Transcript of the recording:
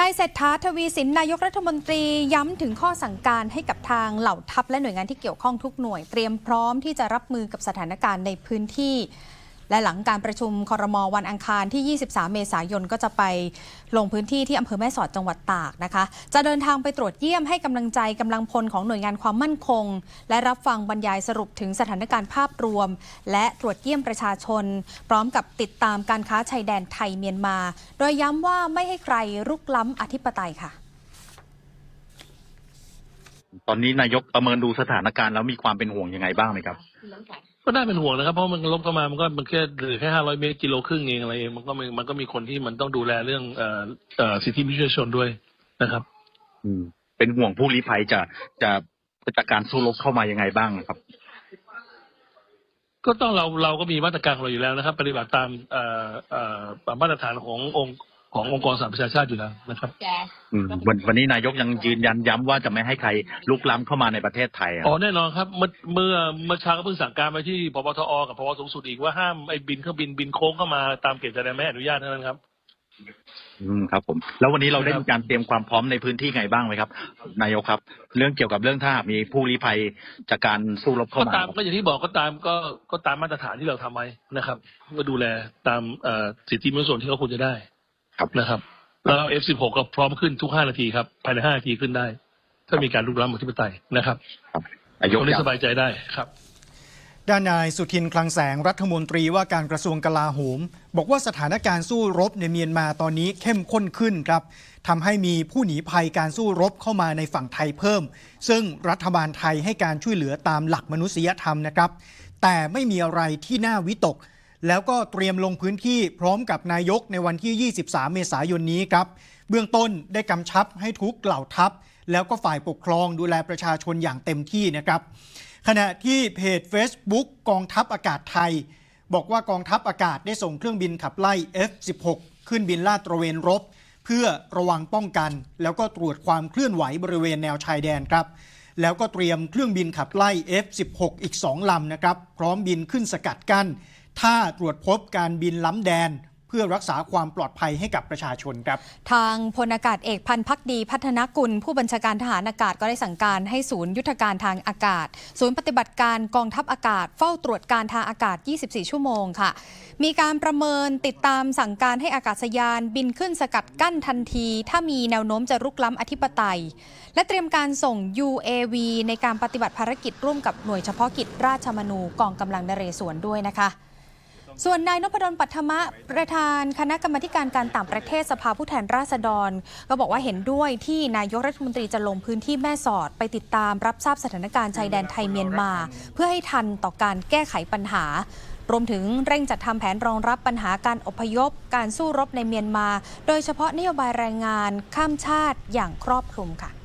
นายเศรษฐาทวีสินนายกรัฐมนตรีย้ำถึงข้อสั่งการให้กับทางเหล่าทัพและหน่วยงานที่เกี่ยวข้องทุกหน่วยเตรียมพร้อมที่จะรับมือกับสถานการณ์ในพื้นที่ และหลังการประชุมคอรมอวันอังคารที่ 23 เมษายนก็จะไปลงพื้นที่ที่อำเภอแม่สอดจังหวัดตากนะคะ จะเดินทางไปตรวจเยี่ยมให้กำลังใจกำลังพลของหน่วยงานความมั่นคง และรับฟังบรรยายสรุปถึงสถานการณ์ภาพรวม และตรวจเยี่ยมประชาชน พร้อมกับติดตามการค้าชายแดนไทยเมียนมา โดยย้ำว่าไม่ให้ใครรุกล้ำอธิปไตยค่ะตอนนี้นายกประเมินดูสถานการณ์แล้วมีความเป็นห่วงยังไงบ้างไหมครับ ก็น่าเป็นห่วงนะครับ เพราะมันลบเข้ามามันก็มันแค่เหลือแค่ห้าร้อยเมตรกิโลครึ่งเองอะไรเองมันก็มีมันก็มีคนที่มันต้องดูแลเรื่องเอ่อเอ่อสิทธิมนุษยชนด้วยนะครับ อืม เป็นห่วงผู้ลี้ภัยจะจะจากการสู้รบเข้ามายังไงบ้างครับ ก็ต้องเราเราก็มีมาตรการของเราอยู่แล้วนะครับ ปฏิบัติตามเอ่อเอ่อมาตรฐานขององค์ ขององค์กรสหประชาชาติอยู่แล้วนะครับอืมวันวันนี้นายกยังยืนยันย้ำว่าจะไม่ให้ใครลุกล้ำเข้ามาในประเทศไทยอะอ๋อแน่นอนครับเมื่อเมื่อเมื่อเช้าก็เพิ่งสั่งการไปที่ปปทอกับพปสูงสุดอีกว่าห้ามไอ้บินเครื่องบินบินโค้งเข้ามาตามเขตชายแดนไม่อนุญาตเท่านั้นครับอืมครับ ผม แล้ววันนี้เราได้มีการเตรียมความพร้อมในพื้นที่ไงบ้างไหมครับ นายกครับ เรื่องเกี่ยวกับเรื่องถ้าหากมีผู้ลี้ภัยจากการสู้รบเข้าก็มาตามก็อย่างที่บอกก็ตามก็ก็ตามมาตรฐานที่เราทำไว้นะครับก็ดูแลตามเอ่อสิทธิมนุษยชนที่เขาควรจะได้ ครับนะครับ แล้ว F16 ก็พร้อมขึ้นทุก5นาทีครับภายใน5นาทีขึ้นได้ ถ้ามีการลุกล้ำอธิปไตยนะครับครับนายกคนนี้อยากสบายใจได้ครับด้านนายสุทินคลังแสงรัฐมนตรีว่าการกระทรวงกลาโหม บอกว่าสถานการณ์สู้รบในเมียนมาตอนนี้เข้มข้นขึ้นครับทำให้มีผู้หนีภัยการสู้รบเข้ามาในฝั่งไทยเพิ่ม ซึ่งรัฐบาลไทยให้การช่วยเหลือตามหลักมนุษยธรรมนะครับ แต่ไม่มีอะไรที่น่าวิตก แล้วก็เตรียมลงพื้นที่พร้อมกับนายกในวันที่ 23 เมษายนนี้ครับ เบื้องต้นได้กำชับให้ทุกเหล่าทัพ แล้วก็ฝ่ายปกครองดูแลประชาชนอย่างเต็มที่นะครับ ขณะที่เพจ Facebook กองทัพอากาศไทย บอกว่ากองทัพอากาศได้ส่งเครื่องบินขับไล่ F16 ขึ้นบินลาดตระเวนรบ เพื่อระวังป้องกัน แล้วก็ตรวจความเคลื่อนไหวบริเวณแนวชายแดนครับแล้วก็เตรียมเครื่องบินขับไล่ F16 อีก 2 ลำนะครับ พร้อมบินขึ้นสกัดกั้น ถ้าตรวจพบการบินล้ำแดนเพื่อรักษาความปลอดภัยให้กับประชาชนครับ ทางพลอากาศเอกพันพักดีพัฒนกุล ผู้บัญชาการทหารอากาศก็ได้สั่งการให้ศูนย์ยุทธการทางอากาศ ศูนย์ปฏิบัติการกองทัพอากาศ เฝ้าตรวจการทางอากาศ 24 ชั่วโมงค่ะ มีการประเมินติดตามสั่งการให้อากาศยาน บินขึ้นสกัดกั้นทันที ถ้ามีแนวโน้มจะรุกล้ำอธิปไตย และเตรียมการส่ง UAV ในการปฏิบัติภารกิจร่วมกับหน่วยเฉพาะกิจราชมนูกองกำลังนเรศวรด้วยนะคะ ส่วนนายนพดลปัทมะประธานคณะกรรมการการต่างประเทศสภาผู้แทนราษฎร ก็บอกว่าเห็นด้วยที่นายกรัฐมนตรีจะลงพื้นที่แม่สอด ไปติดตามรับทราบสถานการณ์ชายแดนไทยเมียนมา เพื่อให้ทันต่อการแก้ไขปัญหารวมถึงเร่งจัดทำแผนรองรับปัญหาการอพยพ การสู้รบในเมียนมา โดยเฉพาะนโยบายแรงงานข้ามชาติอย่างครอบคลุมค่ะ